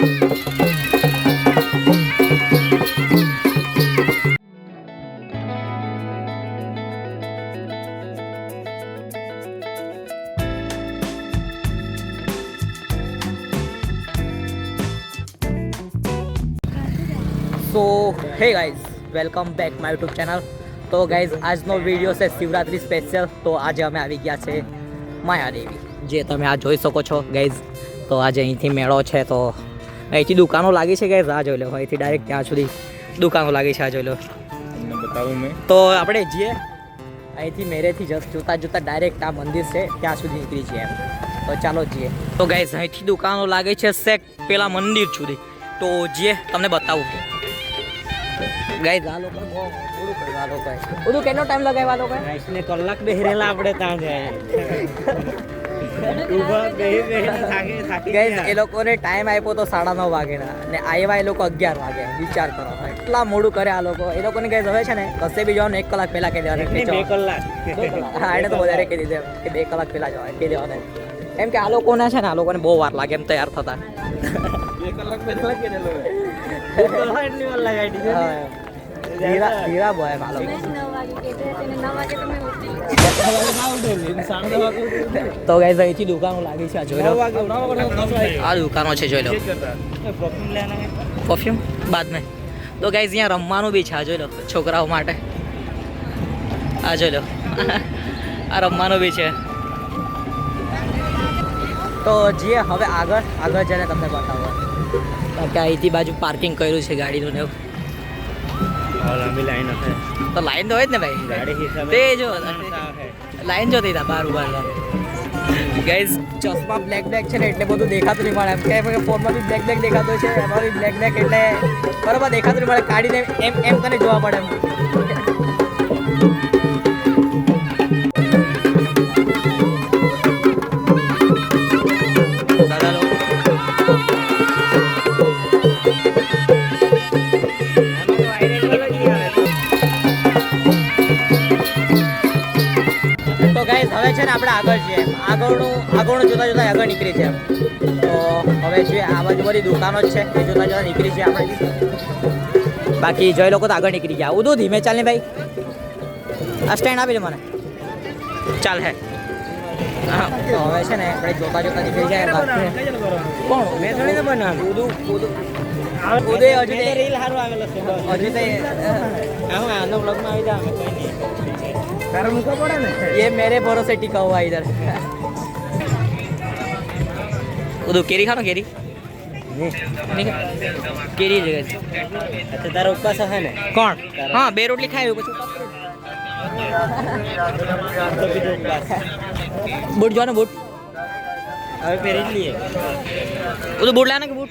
So hey guys welcome back my YouTube channel તો guys આજનો video છે Shivratri special તો આજે અમે આવી ગયા છે માયાદેવી. જે તમે આ જોઈ શકો છો ગાઈઝ તો આજે અહીંથી મેળો છે, તો અહીંથી દુકાનો લાગી છે કે આ જોઈ લો? અહીંથી ડાયરેક્ટ ત્યાં સુધી દુકાનો લાગી છે આ જોઈ લો. બતાવું તો આપણે જઈએ અહીંથી મેરેથી જસ્ટ જોતા જોતા ડાયરેક્ટ આ મંદિર છે ત્યાં સુધી નીકળી છીએ એમ. તો ચાલો જઈએ. તો ગાઈઝ અહીંથી દુકાનો લાગે છે સેક પેલા મંદિર સુધી. તો જઈએ તમને બતાવું. ગાઈઝ આ લોકો બધું કેટલો ટાઈમ લગાવ્યા લોકો? કલાક બેહરેલા આપણે ત્યાં જાય. એ લોકોને ટાઈમ આપ્યો તો સાડા નવ વાગેના. અને આવ્યા એ લોકો અગિયાર વાગે. વિચાર કરો. એટલા મોડું કરે આ લોકો. એ લોકોને કઈ હવે છે ને કશે બી જવાનું એક કલાક પહેલા કહી દેવાનું બે કલાક. હા એને તો વધારે કહી દીધું એમ કે બે કલાક પહેલા જવાય કહી દેવાનું એમ. કે આ લોકોને છે ને આ લોકોને બહુ વાર લાગે એમ તૈયાર થતા. બે કલાક પહેલા કીધેલો કલાક એટલી વાર લગાડી દીધી હા. ધીરા ધીરા બોય આ લોકો. તો ગાઈઝ અહીંથી દુકાનો લાગી છે આ જોઈ લો. આ દુકાનો છે જોઈ લો. પરફ્યુમ બાદ મેં તો ગાઈઝ અહીંયા રમવાનું બી છે આ જોઈ લો છોકરાઓ માટે. આ જોઈ લો. આ રમવાનું બી છે. તો જે હવે આગળ આગળ જઈને તમને બતાવો. કારણ કે અહીંથી બાજુ પાર્કિંગ કર્યું છે ગાડીનું ને એવું. લાંબી લાઈન હશે. તો લાઈન તો હોય જ ને ભાઈ. ગાડી હિસાબે તે જો. લાઈન જોતી હતા બાર ઊભા ગાઈઝ ચશ્મા બ્લેક બ્લેક છે ને એટલે બધું દેખાતું નહીં મળે. એમ કે ફોનમાં બી બ્લેક બ્લેક દેખાતો છે એમાં બી બ્લેક બ્લેક એટલે બરાબર દેખાતું નહીં મળે. કાઢીને એમ એમ તને જોવા પડે એમ. છે આગળ છીએ આગળનું આગળનું જુદા જુદા આગળ નીકળી છે તો હવે જે આ બાજુ બધી દુકાનો છે એ જુદા જુદા નીકળી છે આપણે. બાકી જય લોકો તો આગળ નીકળી ગયા. ઉદો ધીમે ચાલ ભાઈ. આ સ્ટેન્ડ આપી દે મને. ચાલ હે. તો હવે છે ને આપણે જોતા જોતા નીકળી જાય કોણ? મેં થોડી ને બનાવ્યું. ઉદુ ઉદુ. ઉદય હજુ તો રીલ સારું આવેલો છે. હજી તો તે આનો બ્લોગમાં આવી જાવ અમે કંઈ નહીં. તારે મૂકવો પડે ને ये मेरे भरोसे टिका हुआ है इधर उधर केरी खाना केरी नहीं खा- केरी जगह से। અચ્છા તારો ઉપવાસ હશે ને कौन हाँ बे रोटली खाए कुछ તો બીજો ઉપવાસ बूट जो है ना बूट હવે પહેરી જ લઈએ उधर बूट लाना के बूट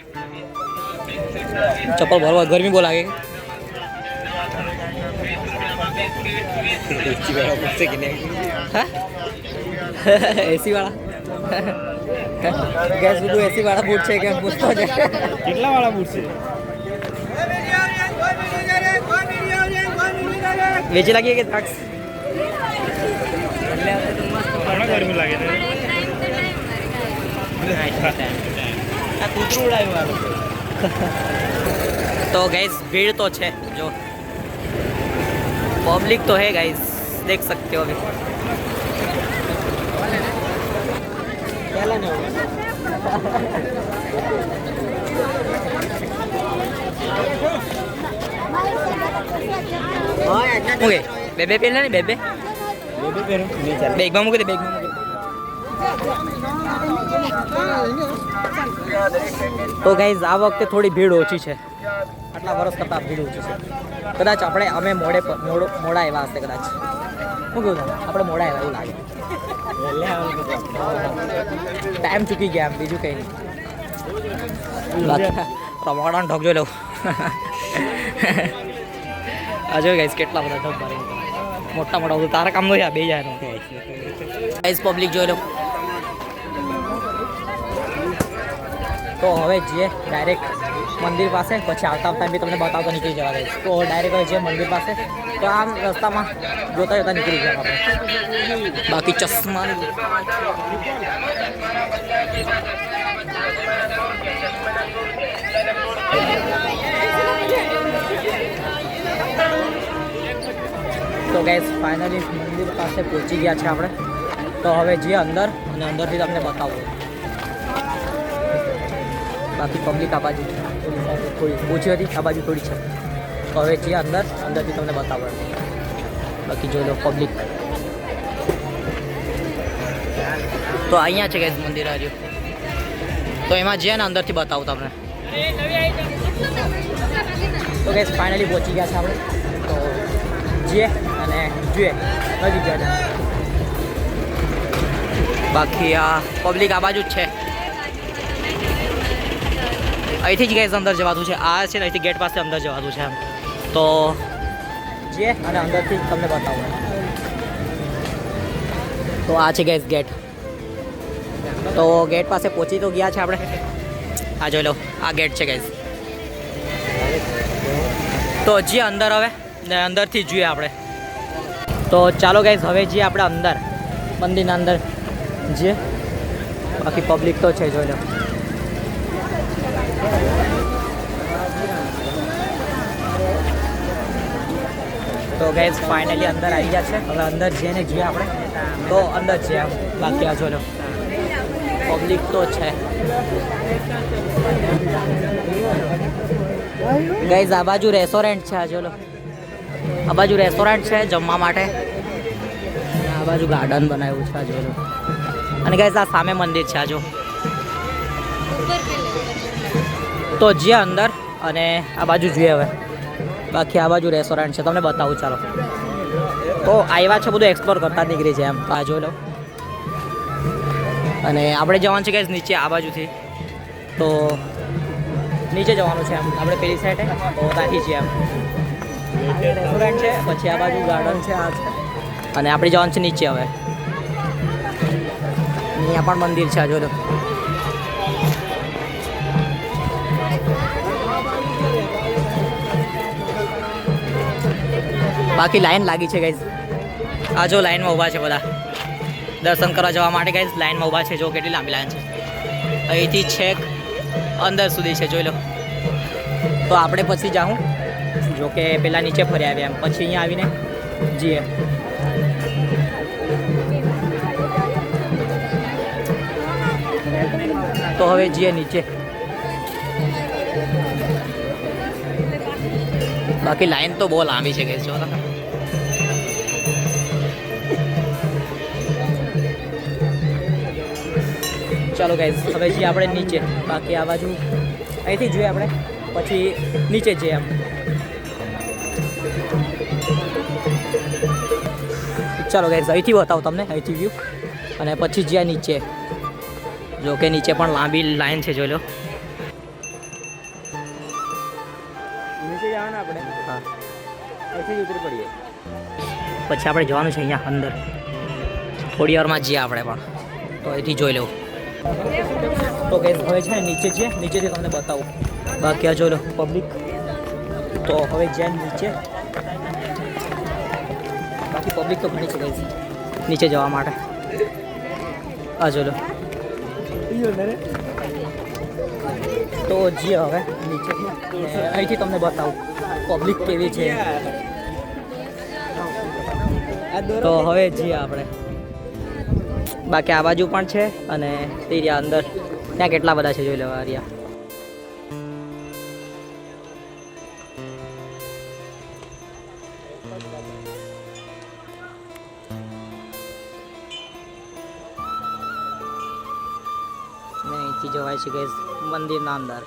એસી વાળા કે નહીં હા એસી વાળા ગેસ બધું એસી વાળા બૂટ છે કે પૂછતો છે કેટલા વાળા બૂટ છે વેચી લાગીએ કે થાક્સ ગરમી લાગે ને તો ગેસ ભીડ તો છે, જો. पब्लिक तो है गाइस देख सकते हो अभी પહેલા ને એવું. ઓકે બે બે પેલા ને બે બે બે બે પહેરું નહીં ચાલે બેગમાં મૂકી દે બેગમાં મૂકી દે તો ગાઈઝ આ વખતે થોડી ભીડ ઓછી છે આટલા વર્ષ કરતાં ભીડ ઓછી છે કદાચ આપણે અમે મોડે મોડો એવા હશે કદાચ. શું કહું? આપણે મોડા એવા એવું લાગે. ટાઈમ ચૂકી ગયા એમ, બીજું કંઈ નહીં. રમકડાનો ઢોક જોઈ લઉં. આ જોઈ ગઈશ કેટલા બધા ઢોક મારે. મોટા મોટા બધું. તારા કામનો છે બે જાય પબ્લિક જોઈ લઉં. તો હવે જઈએ ડાયરેક્ટ મંદિર પાસે પછી આવતા આવતા બી તમને બતાવતો નીકળી જવા દઈશ તો ડાયરેક્ટ જે મંદિર પાસે તો આમ રસ્તામાં જોતા જોતા નીકળી જવા આપણે બાકી ચશ્મા તો ગેસ ફાઇનલી મંદિર પાસે પહોંચી ગયા છે આપણે તો હવે જે અંદર અને અંદરથી તમને બતાવું બાકી પબ્લિક આ બાજુ થોડી ઓછી હતી, આ બાજુ થોડી છે. તો હવે જઈએ અંદર, અંદરથી તમને બતાવું બાકી જોઈ લો પબ્લિક તો અહીંયા છે ગેસ મંદિર આવ્યું તો એમાં જઈએ ને અંદરથી બતાવું તમને. તો ગેસ ફાઇનલી પહોંચી ગયા છે આપણે. તો જઈએ અને જોઈએ. નજીક ગયા છે બાકી આ પબ્લિક આ બાજુ જ છે. અહીંથી જ ગેસ અંદર જવાનું છે. આ છે ને અહીંથી ગેટ પાસે અંદર જવાનું છે તો જઈએ અને અંદરથી તમને બતાવું. તો આ છે ગેસ ગેટ તો ગેટ પાસે પહોંચી તો ગયા છે આપણે. આ જોઈ લો, આ ગેટ છે ગેસ તો જઈએ અંદર હવે, ને અંદરથી જોઈએ આપણે. તો ચાલો ગાઈઝ હવે જઈએ આપણે અંદર. મંદિરના અંદર. જઈએ. બાકી પબ્લિક તો છે, જોઈ લો. તો ગાઈઝ ફાઇનલી અંદર આવી ગયા છે. હવે અંદર જઈને જોઈએ આપણે. તો અંદર છે આમ. બાકી આ જોડો પબ્લિક તો છે. ગઈઝ આ બાજુ રેસ્ટોરન્ટ છે, આ જોલો આ બાજુ રેસ્ટોરન્ટ છે, જમવા માટે. આ બાજુ ગાર્ડન બનાવ્યું છે, આ જોલો અને ગઈઝ આ સામે મંદિર છે, આ જો. તો જઈએ અંદર અને આ બાજુ જોઈએ હવે. બાકી આ બાજુ રેસ્ટોરન્ટ છે. તમને બતાવું, ચાલો. ઓ આવ્યા છે, બધું એક્સપ્લોર કરતા નીકળી છે એમ. આ જોઈ લો. અને આપણે જવાનું છે કે નીચે, આ બાજુથી. તો નીચે જવાનું છે એમ. આપણે પેલી સાઈડે તો રાખી છીએ એમ. રેસ્ટોરન્ટ છે, પછી આ બાજુ ગાર્ડન છે, આ અને આપણે જવાનું છે નીચે હવે. અહીંયા પણ મંદિર છે, આ બાકી લાઈન લાગી છે ગાઈઝ આ જો લાઈનમાં ઊભા છે બધા. દર્શન કરવા જવા માટે ગાઈઝ લાઈનમાં ઊભા છે. જો કેટલી લાંબી લાઈન છે. અહીંથી છેક અંદર સુધી છે, જોઈ લો. તો આપણે પછી જાઉં. જો કે પહેલાં નીચે ફરી આવ્યા એમ. પછી અહીંયા આવીને જઈએ. તો હવે જઈએ નીચે. બાકી લાઈન તો બહુ લાંબી છે કે જો. ચાલો ગાઈઝ હવે જઈએ આપણે નીચે. બાકી આ બાજુ અહીંથી જોઈએ આપણે પછી નીચે જઈએ એમ. ચાલો ગાઈઝ અહીંથી બતાવું તમને અહીંથી વ્યૂ અને પછી જ્યાં નીચે. જો કે નીચે પણ લાંબી લાઈન છે જોઈ લો. નીચે જવાના આપણે? હા. અહીંથી ઉતરી પડીએ. પછી આપણે જવાનું છે અહીંયા અંદર. થોડી વારમાં જઈએ આપણે પણ. તો અહીંથી જોઈ લેવું તો કે હવે છે ને નીચે છે નીચેથી તમને બતાવું. બાકી આ લો પબ્લિક તો હવે જ્યાં નીચે, બાકી પબ્લિક તો ઘણી છે ગઈ નીચે જવા માટે. આ લો. તો જઈએ હવે નીચે. અહીંથી તમને બતાવું પબ્લિક કેવી છે. તો હવે જઈએ આપણે. બાકી આ બાજુ પણ છે અને તે રહ્યા અંદર. ત્યાં કેટલા બધા છે જોઈ લેવા રહ્યા. અહીંથી જવાય છે કે મંદિરના અંદર.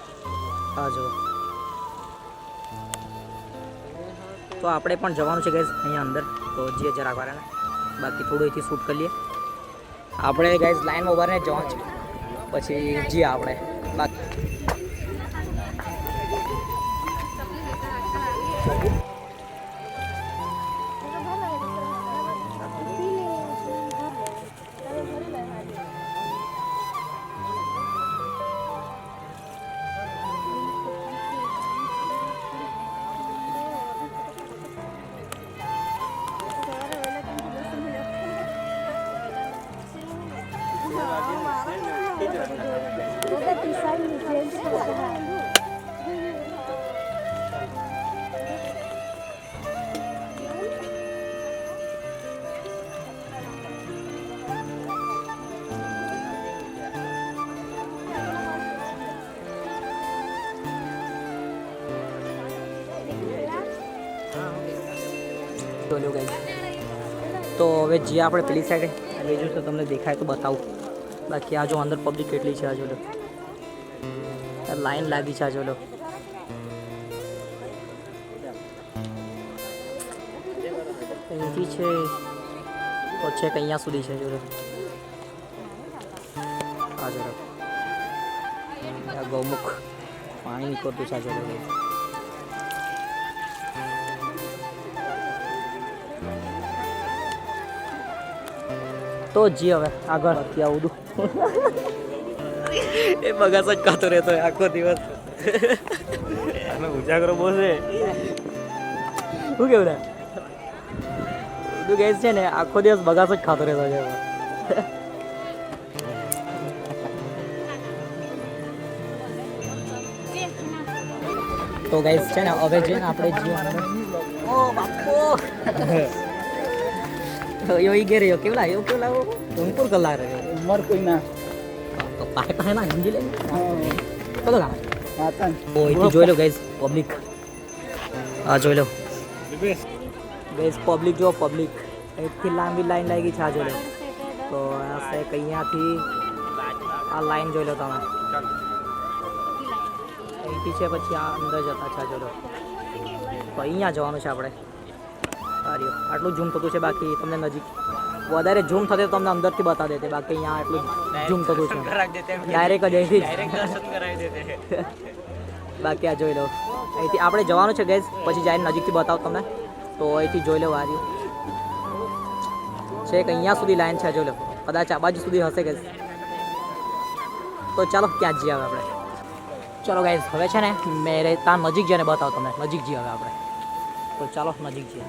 હા જો તો આપણે પણ જવાનું છે ગેસ અહીંયા અંદર. તો જઈએ જરાક વાર બાકી થોડું અહીંથી શૂટ કરી લઈએ આપણે ગાઈઝ લાઈનમાં ઊભા રહીને જવાનું પછી જઈએ આપણે. જોઈ લો તો હવે જે આપણે પેલી સાઈડે લઈ તો તમને દેખાય તો બતાવું. બાકી આ જો અંદર પબ્લિક કેટલી છે, આ જો લાઈન લાગી છે, આ જોડો અહીંથી છે, તો છેક અહીંયા સુધી છે જોડો આ જોડો ગૌમુખ પાણી નીકળતું છે, આ જો તો જી હવે આગળ નથી આવું એ બગાસ જ ખાતો રહેતો હોય આખો દિવસ. અમે ઉજાગરો બોલશે શું કેવું રે? તું ગેસ છે ને આખો દિવસ બગાસ જ ખાતો રહેતો છે તો ગાઈસ છે ને હવે જે આપણે જીવન ઓ બાપો. યો ઈ ગેરે યો કેવલા યો કેવલા તુમપુર કલા રહ્યો ઉંમર કોઈ ના તો પાહે પાહે ના. હિન્દી લે કદો ગામ આતન ઓ અહીંથી જોઈ લો ગાઈસ પબ્લિક આ જોઈ લો. ગાઈસ પબ્લિક જો પબ્લિક એકથી લાંબી લાઈન લાગી છે આ જોઈ લો. તો આ છે અહીંયાથી આ લાઈન જોઈ લો તમે. અહીંથી છે પછી આ અંદર જતા છે જોઈ લો. તો અહીંયા જવાનું છે આપણે. સારું આટલું ઝૂમ થતું છે બાકી તમને નજીક. વધારે ઝૂમ થશે તો તમને અંદરથી બતા દેતે બાકી અહીંયા આટલું ઝૂમ થતું છે. ડાયરેક્ટ જ અહીંથી બાકી આ જોઈ લો. અહીંથી આપણે જવાનું છે ગેસ પછી જઈને નજીકથી બતાવો તમને. તો અહીંથી જોઈ લો આર્યુ છે કે અહીંયા સુધી લાઈન છે જોઈ લો. કદાચ આ બાજુ સુધી હશે ગેસ તો ચાલો ક્યાં જઈએ હવે આપણે? ચાલો ગાઈઝ હવે છે ને મેં ત્યાં નજીક જઈને બતાવો તમને. નજીક જઈએ હવે આપણે. તો ચાલો નજીક જઈએ.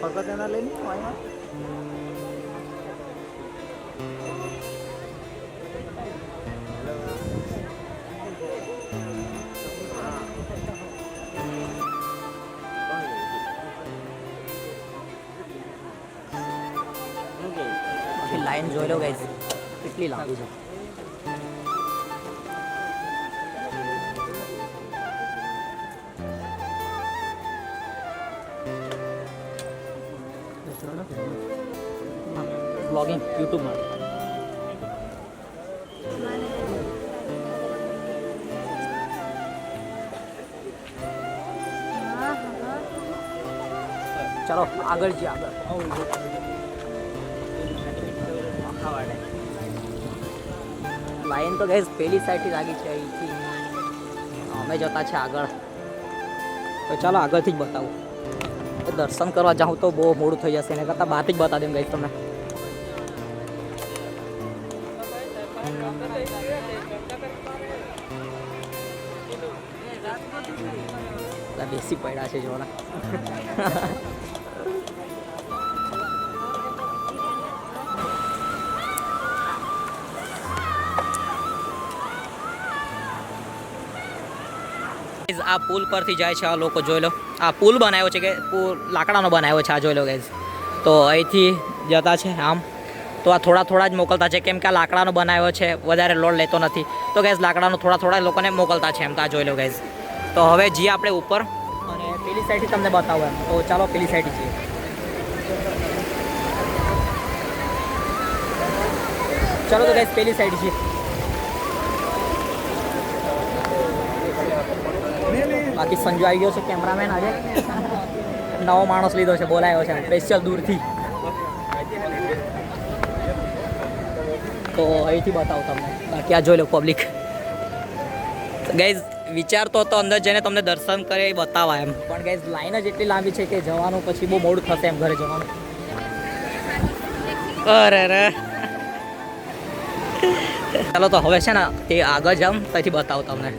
ફરકત એના લઈને લાઈન જોઈ લો ગઈ કેટલી લાંબી છે. બ્લોગિંગ યુટ્યુબમાં ચાલો, આગળ જઈએ, આગળ. લાઈન તો ગઈ પેલી સાઈડથી લાગી છે, અહીંથી. અમે જતા છે આગળ. તો ચાલો, આગળથી જ બતાવું. દર્શન કરવા જાઉં તો બહુ મોડું થઈ જશે, એના કરતાં બહારથી જ બતાવી દઉં ગઈ તમને. બેસી પડ્યા છે જોવાના આ પુલ પરથી જાય છે આ લોકો, જોઈ લો. આ પુલ બનાવ્યો છે કે, પુલ લાકડાનો બનાવ્યો છે, આ જોઈ લો ગાઈઝ તો અહીંથી જતા છે આમ. તો આ થોડા થોડા જ મોકલતા છે. કેમ કે આ લાકડાનો બનાવ્યો છે, વધારે લોડ લેતો નથી. તો ગેસ લાકડાનો થોડા થોડા લોકોને મોકલતા છે એમ તો આ જોઈ લો ગેસ તો હવે જઈએ આપણે ઉપર. અને પેલી સાઈડથી તમને બતાવું એમ. તો ચાલો પેલી સાઈડ જઈએ. ચાલો તો ગેસ પેલી સાઈડ છે બાકી સંજુ આવી ગયો છે કેમેરામેન આજે. નવો માણસ લીધો છે, બોલાયો છે. સ્પેશિયલ દૂરથી. તો અહીંથી બતાવું તમને. બાકી આ જોઈ લો પબ્લિક ગાઈઝ વિચારતો હતો અંદર જઈને તમને દર્શન કરે એ બતાવા એમ. પણ ગાઈઝ લાઈન જ એટલી લાંબી છે કે જવાનું પછી બહુ મોડું થશે એમ ઘરે જવાનું. અરે રે. ચાલો તો હવે છે ને તે આગળ જાઉં, ત્યાંથી બતાવું તમને.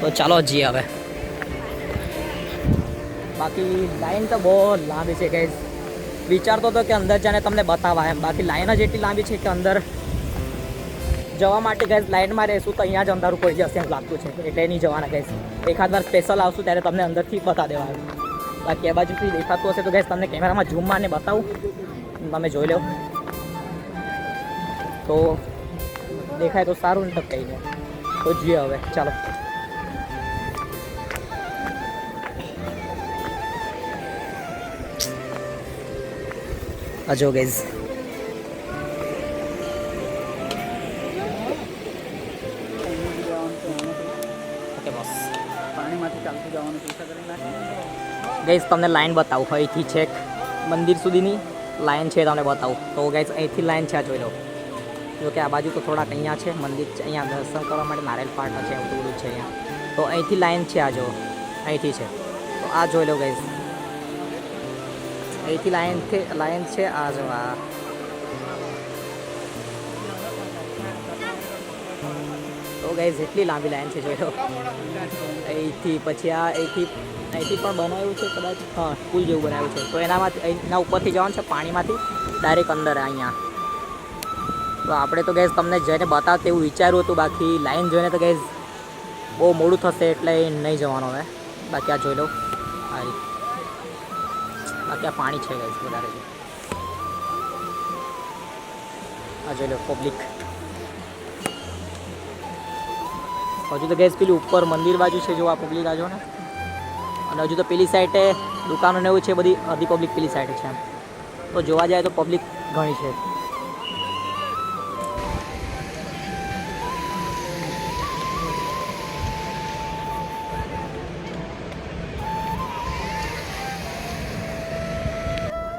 તો ચાલો જઈએ હવે. બાકી લાઈન તો બહુ લાંબી છે ગાઈઝ વિચારતો હતો કે અંદર જાને તમને બતાવા એમ. બાકી લાઈન જ એટલી લાંબી છે કે અંદર જવા માટે ગેસ લાઇનમાં રહેશું તો અહીંયા જ અંધારું પડી જશે એમ લાગતું છે. એટલે નહીં જવાના ગેસ એકાદ વાર સ્પેશિયલ આવશું ત્યારે તમને અંદરથી બતા દેવાનું. બાકી એ બાજુથી દેખાતું હશે તો ગેસ તમને કેમેરામાં ઝૂમ મારને બતાવું. તમે જોઈ લો. તો દેખાય તો સારું ને તો કંઈ નહીં તો જઈએ હવે. ચાલો. અજો ગેઝ ગઈસ તમને લાઈન બતાવું. અહીંથી છેક મંદિર સુધીની લાઈન છે તમને બતાવું. તો ગઈશ અહીંથી લાઈન છે આ જોઈ લો. જોકે આ બાજુ તો થોડાક અહીંયા છે, મંદિર છે, અહીંયા દર્શન કરવા માટે નારેલ પાટા છે, એવું બધું છે અહીંયા. તો અહીંથી લાઈન છે આ જો, અહીંથી છે. તો આ જોઈ લો ગઈશ અહીંથી લાઈનથી લાઈન છે આ જો તો ગાઈઝ એટલી લાંબી લાઈન છે જોઈ લો. અહીંથી પછી આ અહીંથી અહીંથી પણ બનાવ્યું છે કદાચ. હા, પુલ જેવું બનાવ્યું છે. તો એનામાંથી એના ઉપરથી જવાનું છે પાણીમાંથી ડાયરેક્ટ અંદર અહીંયા. તો આપણે તો ગેસ તમને જઈને બતાવते એવું વિચાર્યું હતું. બાકી લાઈન જોઈને તો ગેસ બહુ મોડું થશે એટલે નહીં જવાનું હવે. બાકી આ જોઈ લો. હા બાકી આ પાણી છે ગેસ વધારે. આ જોઈ લો પબ્લિક હજુ તો ગેસ પેલી ઉપર મંદિર બાજુ છે, જો આ પબ્લિક આજો ને. અને હજુ તો પેલી સાઈડે દુકાનો ને એવું છે, બધી અડધી પબ્લિક પેલી સાઈડે છે તો જોવા જાય તો પબ્લિક ઘણી છે.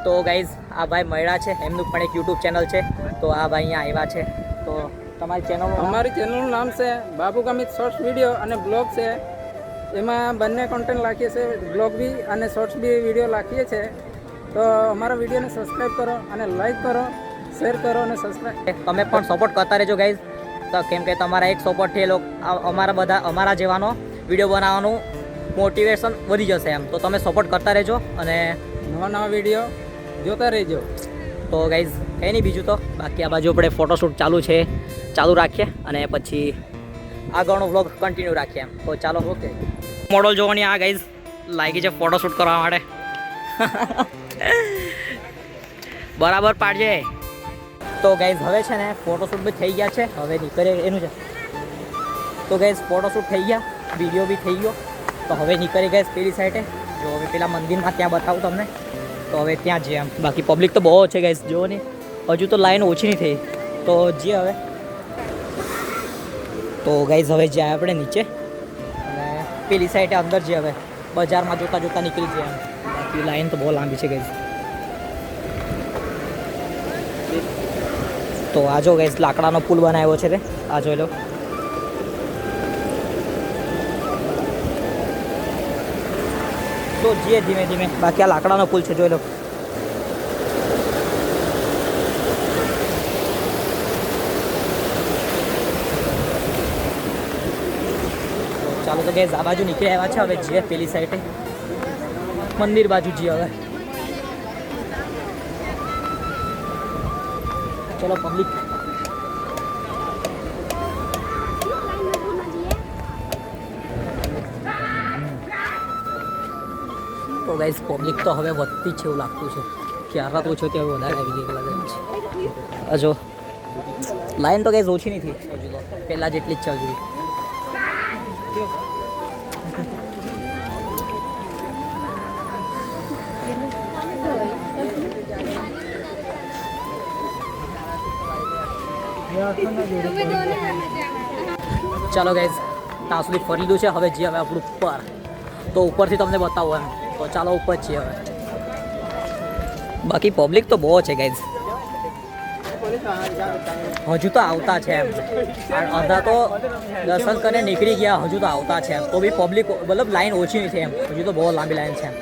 તો ગાઈઝ આ ભાઈ મળ્યા છે, એમનું પણ એક યુટ્યુબ ચેનલ છે. તો આ ભાઈ અહીંયા આવ્યા છે. તમારી ચેનલ અમારી ચેનલનું નામ છે બાબુ ગમિત શોર્ટ્સ વીડિયો અને બ્લોગ છે. એમાં બંને કોન્ટેન્ટ રાખીએ છીએ બ્લોગ બી અને શોર્ટ્સ બી વીડિયો રાખીએ છીએ. તો અમારા વિડીયોને સબસ્ક્રાઈબ કરો અને લાઈક કરો શેર કરો અને સબસ્ક્રાઈબ તમે પણ સપોર્ટ કરતા રહેજો ગાઈઝ તો કેમ કે તમારા એક સપોર્ટથી એ લોકો અમારા બધા અમારા જેવાનો વીડિયો બનાવવાનું મોટિવેશન વધી જશે એમ. તો તમે સપોર્ટ કરતા રહેજો અને નવા નવા વીડિયો જોતા રહેજો. તો ગાઈઝ કંઈ નહીં બીજું તો. બાકી આ બાજુ આપણે ફોટોશૂટ ચાલુ છે. ચાલુ રાખીએ અને પછી આગળનો વ્લોગ કન્ટિન્યુ રાખીએ એમ. તો ચાલો ઓકે મોડલ જોવાની આ ગાઈઝ લાગી છે ફોટોશૂટ કરવા માટે. બરાબર પાડજે. તો ગાઈઝ હવે છે ને ફોટોશૂટ બી થઈ ગયા છે. હવે નીકળે એનું છે. તો ગાઈઝ ફોટોશૂટ થઈ ગયા. વીડિયો બી થઈ ગયો. તો હવે નીકળી ગઈ પેલી સાઈડે જો હવે પેલા મંદિરમાં ત્યાં બતાવું તમને. તો હવે ત્યાં જઈએ એમ. બાકી પબ્લિક તો બહુ છે ગાઈઝ જુઓ ને. હજુ તો લાઈન ઓછી નહીં થઈ. તો જઈએ હવે. તો ગાઈઝ હવે જાય આપણે નીચે. અને પેલી સાઈડે અંદર જઈએ હવે. બજારમાં જોતાં જોતા નીકળી જઈએ બાકી લાઈન તો બહુ લાંબી છે ગાઈઝ તો આ જો ગાઈઝ લાકડાનો પુલ બનાવ્યો છે તે આ જોઈ લો. તો જઈએ ધીમે ધીમે. બાકી આ લાકડાનો પુલ છે, જોઈ લો. ચાલો તો ગેસ આ બાજુ નીકળી આવ્યા છે હવે જઈએ પેલી સાઈડે મંદિર બાજુ જઈએ હવે. ચલો પબ્લિક તો ગાઈસ પબ્લિક તો હવે વધતી છે એવું લાગતું છે. ક્યારે તો છો તે હવે વધારે આવી ગઈ લાગે છે. હજો લાઈન તો ગાઈસ ઓછી નથી. પહેલાં જેટલી જ ચાલતી ચાલો ગાઈઝ ત્યાં સુધી ફરી લીધું છે. હવે જે હવે આપણું ઉપર. તો ઉપરથી તમને બતાવો એમ. તો ચાલો ઉપર છીએ હવે. બાકી પબ્લિક તો બહુ છે ગાઈઝ હજુ તો આવતા છે એમ. અડધા તો દર્શન કરીને નીકળી ગયા, હજુ તો આવતા છે એમ. તો બી પબ્લિક મતલબ લાઈન ઓછી નથી એમ. હજુ તો બહુ લાંબી લાઈન છે એમ.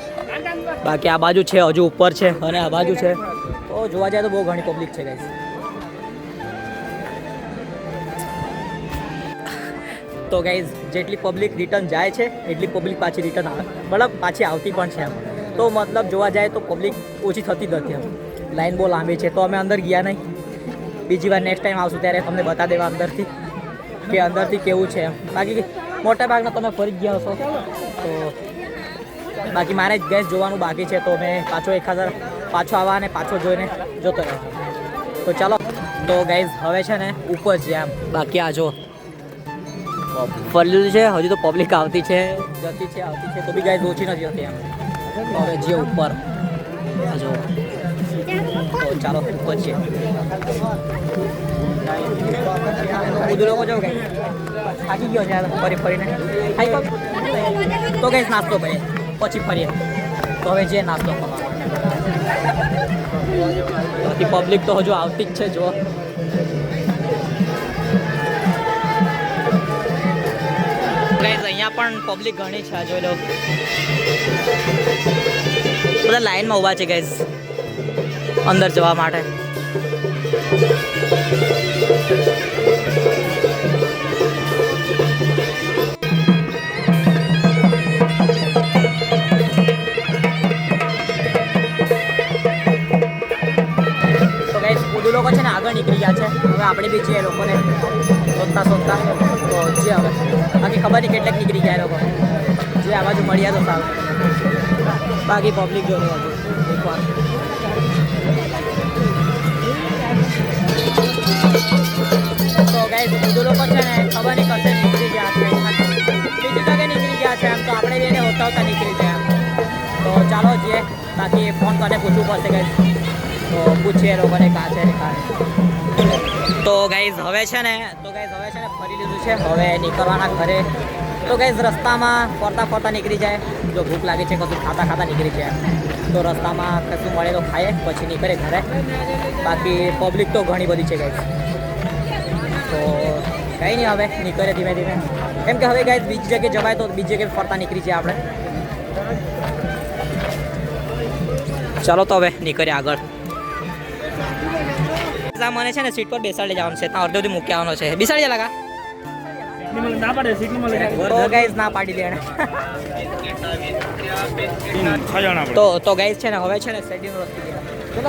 બાકી આ બાજુ છે, હજુ ઉપર છે અને આ બાજુ છે. તો જોવા જાય તો બહુ ઘણી પબ્લિક છે ગાઈસ તો ગાઈઝ જેટલી પબ્લિક રિટર્ન જાય છે, એટલી પબ્લિક પાછી રિટર્ન આવે. મતલબ પાછી આવતી પણ છે એમ. તો મતલબ જોવા જાય તો પબ્લિક ઓછી થતી જ નથી એમ. લાઈન બહુ લાંબી છે, તો અમે અંદર ગયા નહીં. બીજી વાર નેક્સ્ટ ટાઈમ આવશું ત્યારે તમને બતા દેવા અંદરથી કે અંદરથી કેવું છે એમ. બાકી મોટા ભાગના તમે ફરી ગયા હશો. તો બાકી મારે ગેસ જોવાનું બાકી છે, તો મેં પાછો એક હજાર પાછો આવવા અને પાછો જોઈને જોતો રહ્યો. તો ચાલો, તો ગાઈઝ હવે છે ને ઉપર છે આમ. બાકી આ જો ફરેલું છે, હજુ તો પબ્લિક આવતી છે, જતી છે, આવતી છે, તો બી ગાઈઝ ઓછી નથી હતી એમ હવે જે ઉપર. આ જો. ચાલો પહોંચીએ બધું જો ગાઈઝ થાકી ગયો છે ફરી ફરીને ખાઈ તો કઈ નાસ્તો. કરીએ પછી ફરીએ. તો હવે જે નાસ્તો બાકી પબ્લિક તો હજુ આવતી જ છે જો. અહીંયા પણ પબ્લિક ઘણી છે જો લો. બધા લાઈનમાં ઊભા છે ગાઈઝ અંદર જવા માટે. લોકો છે ને આગળ નીકળી ગયા છે. હવે આપણે બી છીએ લોકોને શોધતા શોધતા. તો જે હવે. બાકી ખબર નહીં કેટલાક નીકળી ગયા લોકો. જે આ બાજુ મળ્યા તો સારું. બાકી પબ્લિક જો હજુ. એકવાર ગાઈઝ લોકો ને, ખબર નહીં કશે નીકળી ગયા છે. બીજી જગ્યાએ નીકળી ગયા છે એમ તો આપણે એને હોતા હોતા નીકળી ગયા તો ચાલો જઈએ. બાકી ફોન કરીને પૂછવું પડશે ગાઈઝ તો પૂછીએ લોકોને કાં છે ને કાં તો ગાઈઝ હવે છે ને તો ગાઈઝ હવે છે ને ફરી લીધું છે. હવે નીકળવાના ઘરે. તો ગાઈઝ રસ્તામાં ફરતા ફરતા નીકળી જાય. જો ભૂખ લાગે છે, કશું ખાતા ખાતા નીકળી જાય. તો રસ્તામાં કશું મળે તો ખાઈએ, પછી નીકળે ઘરે. બાકી પબ્લિક તો ઘણી બધી છે ગાઈઝ તો કંઈ નહીં હવે નીકળે ધીમે ધીમે. કેમ કે હવે ગાય બીજી જગ્યાએ જવાય તો બીજી જગ્યાએ ફરતા નીકળી છે આપણે. ચાલો તો હવે નીકળીએ આગળ. મને છે ને સીટ પર બેસાડી જવાનું છે ત્યાં અડધો સુધી મૂકી આવવાનો છે. બેસાડી જા લગા. ગાઈઝ ના પાડી દે એને. તો તો ગાઈઝ છે ને હવે છે ને સેટિંગ વસ્તુ તો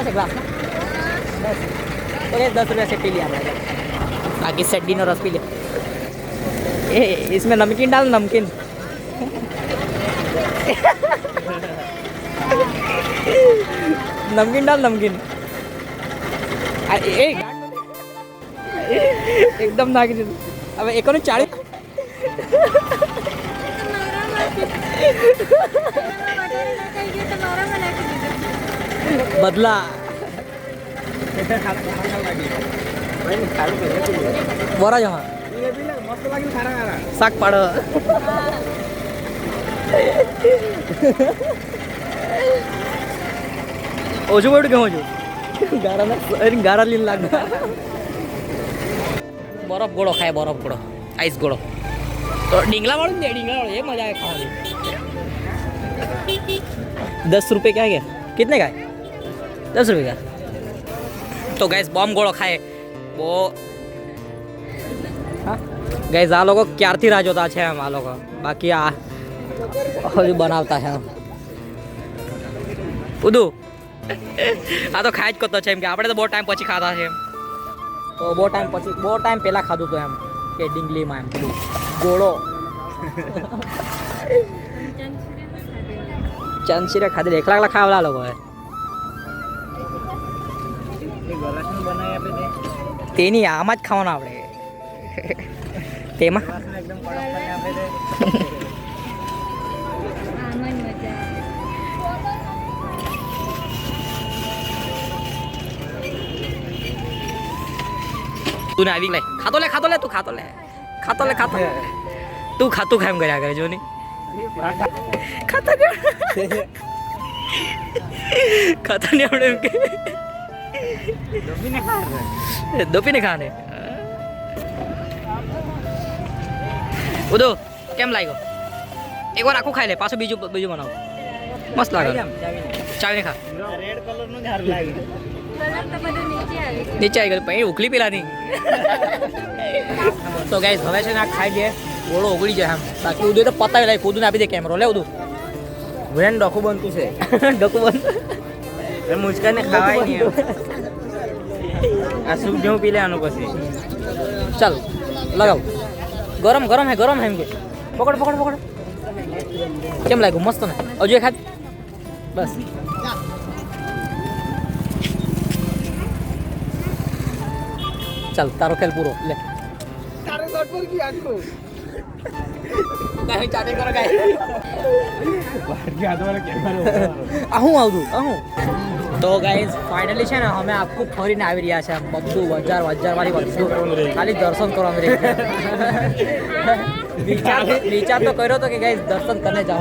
ગાઈઝ દસ રૂપિયા સેટી લઈ આપણે आगे सड्डीनो रस पी ले ए इसमें नमकीन डाल नमकीन नमकीन डाल नमकीन ए एकदम नाग હવે એકોને ચાળી બદલા बरा जहाँ साग पाड़। ओजो बोट घेऊन गाराला गारा ना गारा लिन लागणार बरफ गोडो खाए बरफ गोडो। आइस गोडो। तो डिंगला वाले दे, डिंगला वाळून हे मज़ा आहे खाने दस रुपये क्या घ्या कितने का है दस रुपये का तो गैस बॉम्ब गोळो खाए બહુ ગઈઝ આ લોકો ક્યારથી રાહ જોતા છે એમ આ લોકો? બાકી આ હજુ બનાવતા છે એમ. ઉદુ, આ તો ખાઈ જ કરતો છે એમ કે આપણે તો બહુ ટાઈમ પછી ખાતા છે તો બહુ ટાઈમ પછી, બહુ ટાઈમ પહેલાં ખાધું હતું એમ કે ડીંગલીમાં એમ. પેલું ગોળો. ચંદશીરે ખાધી એકલા એકલા ખાવલા લોકો તેની આમાં જ ખાવાનું આપણે તેમાં? તું ને આવી લે ખાતો લે ખાતો લે, તું ખાતો લે. ખાતો લે, ખાતો તું ખાતું ખામ કર્યા કરે, જો ને ખાતા ખાતા ને આપણે એમ કે. દોપીને ખાને? ઉદો કેમ લાગ્યો? એક વાર આખું ખાઈ લે પાછું બીજું બીજું બનાવો. મસ્ત લાગે. ચાવીને ખા. નીચે આવી ગયું. પછી ઉકલી પેલા નહીં તો ગાઈસ હવે છે ને આ ખાઈ દે ગોળો ઉગડી જાય આમ. બાકી ઉદય તો પતાવી લાય ખુદને આપી દે કેમેરો લે ઉદું. ભૂરેન ડોકુ બનતું છે. ડોકુ બનતું મુચકાને ખાવાય નહીં આ સૂપ જેવું પી લેવાનું પછી. ચાલ લગાવ. ગરમ ગરમ હે ગરમ હે એમ કે. પકડ પકડ પકડ. કેમ લાગ્યું? મસ્ત ને? હજુ એક હાથ? બસ. ચાલ તારો ખેલ પૂરો. લે. કાંઈ ચાટે કરો કાંઈ આહું આવતું આહું તો ગાઈઝ ફાઇનલી છે ને અમે આખું ફરીને આવી રહ્યા છે બધું હજાર હજાર વાળી વસ્તુ ખાલી દર્શન કરવાનું રહી વિચાર વિચાર તો કર્યો હતો કે ગાઈઝ દર્શન કરીને જાવ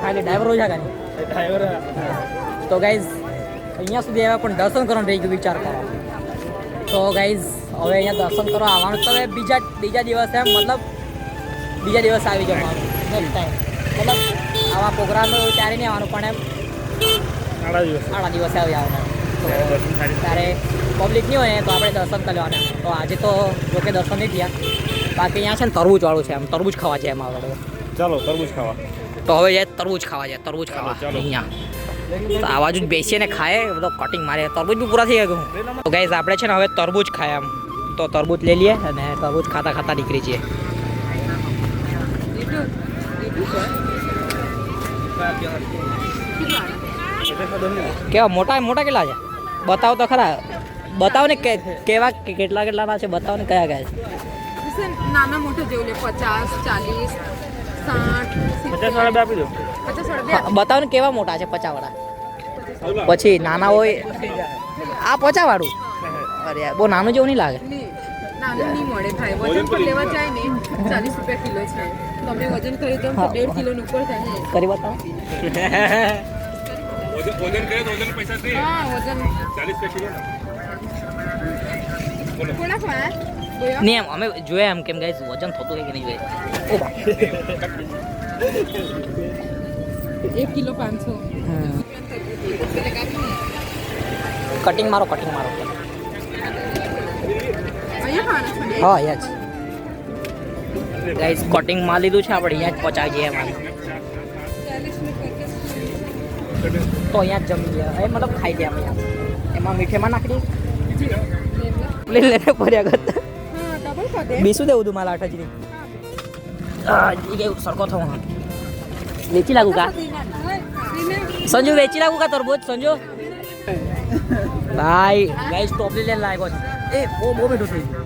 ખાલી ડ્રાઈવર રોજા કાંઈ તો ગાઈઝ અહીંયા સુધી આવ્યા પણ દર્શન કરવાનું રહી ગયું વિચાર કરો તો ગાઈઝ હવે અહીંયા દર્શન કરવા આવવાનું તો બીજા બીજા દિવસે મતલબ બીજા દિવસે આવી જવાનું નેક્સ્ટ ટાઈમ મતલબ આવા પ્રોગ્રામ ત્યારે નહીં આવવાનું પણ એમ આડા દિવસ. આડા દિવસે આવી આવવાનું. ત્યારે પબ્લિક નહીં હોય ને તો આપણે દર્શન કરી લેવાના. તો આજે તો જોકે દર્શન નહીં થયા. બાકી અહીંયા છે ને તરબૂચ વાળું છે એમ તરબૂચ ખાવા છે એમાં આપણે ચાલો તરબૂચ ખાવા. તો હવે જાય તરબૂચ ખાવા જાય તરબૂચ ખાવા. ચાલો. અહીંયા. તો આ બાજુ જ બેસીએ ને ખાય બધો કટિંગ મારે. તરબૂચ બી પૂરા થઈ ગયા તો ગાઈઝ આપણે છે ને હવે તરબૂચ ખાય એમ. તો તરબૂચ લઈ લઈએ અને તરબૂચ ખાતા ખાતા નીકળી જઈએ. કેવા મોટા મોટા કેટલા છે? બતાવો તો ખરા. બતાવો ને કેવા કેટલા કેટલાના છે બતાવો ને કયા કયા છે. નાના મોટા જેવું લે પચાસ ચાલીસ સાઠ બતાવો ને કેવા મોટા છે પચાસ વાળા. પછી નાના હોય આ પચાસ વાળું? અરે બહુ નાનું જેવું નહીં લાગે. નાનું નહીં મળે ભાઈ. વજન પર લેવા જાય ને ચાલીસ રૂપિયા કિલો છે. તમે વજન કરી દો તો દેઢ કિલો ઉપર થાય. કરી બતાવો. હા વજન. થોડાક વાર બોયા નહીં એમ અમે જોયા એમ કેમ ગાઈસ વજન થતું હોય કે નહીં જોઈએ. ઓ બાપ. એક કિલો પાંચસો. હમ. કટિંગ મારો કટિંગ મારો. ને હા અહીંયા જ ગાઈસ કટિંગમાં લીધું છે, આપણે અહીંયા જ પહોંચાઈ જઈએ ચાલીસ તો અહીંયા જ જમી ગયા એ મતલબ ખાઈ ગયા અહીંયા. એમાં મીઠેમાં નાખી લઈ લઈને ફર્યા કરતા બેસું દેવું તું મારા કેવું સરખો થવો વેચી લાગુ કા? સંજુ, વેચી લાગુ કા તરબૂચ સંજુ? ભાઈ ગાઈસ ટોપલી લઈને લાગ્યો છે. એ, બહુ બહુ મીઠું થઈ ગયું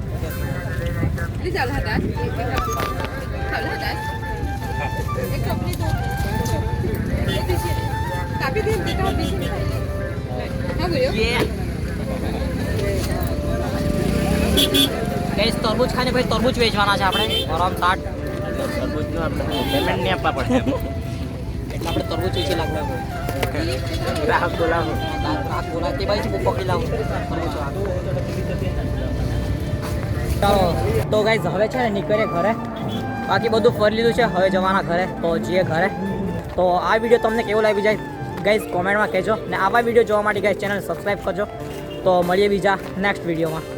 બોલ્યો ગાઈસ તરબૂચ ખાને પછી તરબૂચ વેચવાના છે આપણે ગરમ તાટ તરબૂચનું આપણે પેમેન્ટ નહીં આપવા પડે એટલે આપણે તરબૂચ વેચી લાગવા ગ્રાહક બોલાવો રાત તે ભાઈ પકડી લાવું તરબૂચ તો ગાઈઝ હવે છે ને નીકળે ઘરે. બાકી બધું ફરી લીધું છે. હવે જવાના ઘરે. જઈએ ઘરે. તો આ વીડિયો તમને કેવો લાગી જાય ગાઈઝ કોમેન્ટમાં કહેજો. ને આવા વીડિયો જોવા માટે ગાઈઝ ચેનલ સબસ્ક્રાઈબ કરજો. તો મળીએ બીજા નેક્સ્ટ વિડીયોમાં